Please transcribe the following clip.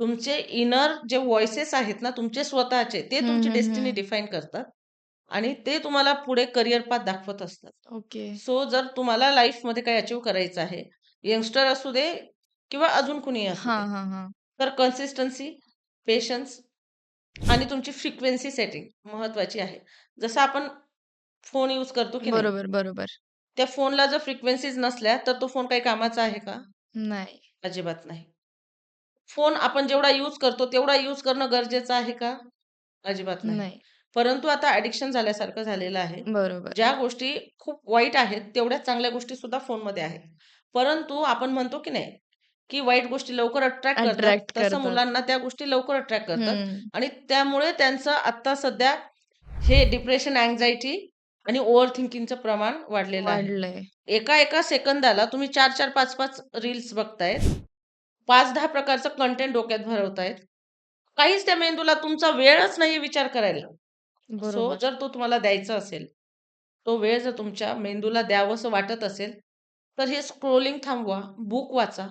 तुमचे इनर जे व्हॉइसेस आहेत ना, तुमचे स्वतःचे, ते तुमची हं, डेस्टिनी. डिफाईन करतात आणि ते तुम्हाला पुढे करियर पाथ दाखवत असतात. ओके. सो जर तुम्हाला लाईफमध्ये काही अचीव्ह करायचं आहे, यंगस्टर असू दे किंवा अजून कुणीही असू दे. हां, हां, हां. तर कन्सिस्टन्सी, पेशन्स आणि तुमची फ्रिक्वेन्सी सेटिंग महत्त्वाची आहे. जसं आपण फोन यूज करतो की नाही? बरोबर, बरोबर. त्या फोनला जर फ्रिक्वेन्सीज नसल्या, तर तो फोन काही कामाचा आहे का? नाही. अजिबात नाही. फोन आपण जेवढा यूज करतो, तेवढा यूज करणं गरजेचं आहे का? अजिबात नाही. नाही. परंतु आता ॲडिक्शन झाल्यासारखं झालेलं आहे. बरोबर. ज्या गोष्टी खूप वाईट आहेत, तेवढ्याच चांगल्या गोष्टी सुद्धा फोनमध्ये आहेत. परंतु आपण म्हणतो की नाही, की वाईट गोष्टी लवकर अट्रॅक्ट करतात. अट्रॅक्ट तसं करतात. मुलांना त्या गोष्टी लवकर अट्रॅक्ट करतात. आणि त्यामुळे त्यांचं आत्ता सध्या हे डिप्रेशन, अँक्झायटी आणि ओव्हर थिंकिंगचं प्रमाण वाढलेलं आहे. वाढलंय. एका-एका सेकंदाला तुम्ही 4-4, 5-5 रील्स बघतायत. 5-10 प्रकारचं कंटेंट डोक्यात भरवतायत. काहीच त्या मेंदूला तुमचा वेळच नाहीये विचार करायला. सो बरोबर. जर तो तुम्हाला द्यायचा असेल, तो वेळ जर तुमच्या मेंदूला द्यावंसं वाटत असेल, तर हे स्क्रोलिंग थांबवा, बुक वाचा.